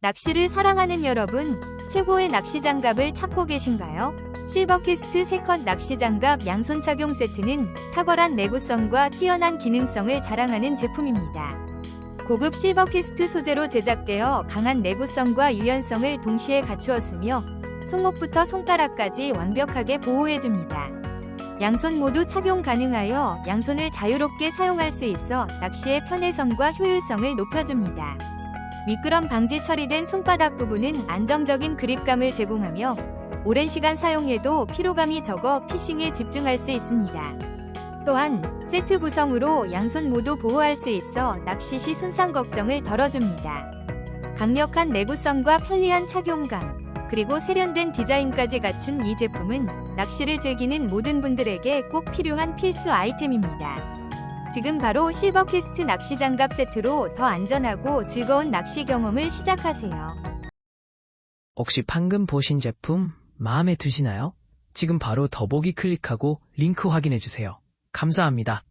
낚시를 사랑하는 여러분, 최고의 낚시 장갑을 찾고 계신가요? 실버캐스트 세컨 낚시 장갑 양손 착용 세트는 탁월한 내구성과 뛰어난 기능성을 자랑하는 제품입니다. 고급 실버캐스트 소재로 제작되어 강한 내구성과 유연성을 동시에 갖추었으며 손목부터 손가락까지 완벽하게 보호해줍니다. 양손 모두 착용 가능하여 양손을 자유롭게 사용할 수 있어 낚시의 편해성과 효율성을 높여줍니다. 미끄럼 방지 처리된 손바닥 부분은 안정적인 그립감을 제공하며 오랜 시간 사용해도 피로감이 적어 피싱에 집중할 수 있습니다. 또한 세트 구성으로 양손 모두 보호할 수 있어 낚시 시 손상 걱정을 덜어줍니다. 강력한 내구성과 편리한 착용감, 그리고 세련된 디자인까지 갖춘 이 제품은 낚시를 즐기는 모든 분들에게 꼭 필요한 필수 아이템입니다. 지금 바로 실버캐스트 낚시 장갑 세트로 더 안전하고 즐거운 낚시 경험을 시작하세요. 혹시 방금 보신 제품 마음에 드시나요? 지금 바로 더보기 클릭하고 링크 확인해 주세요. 감사합니다.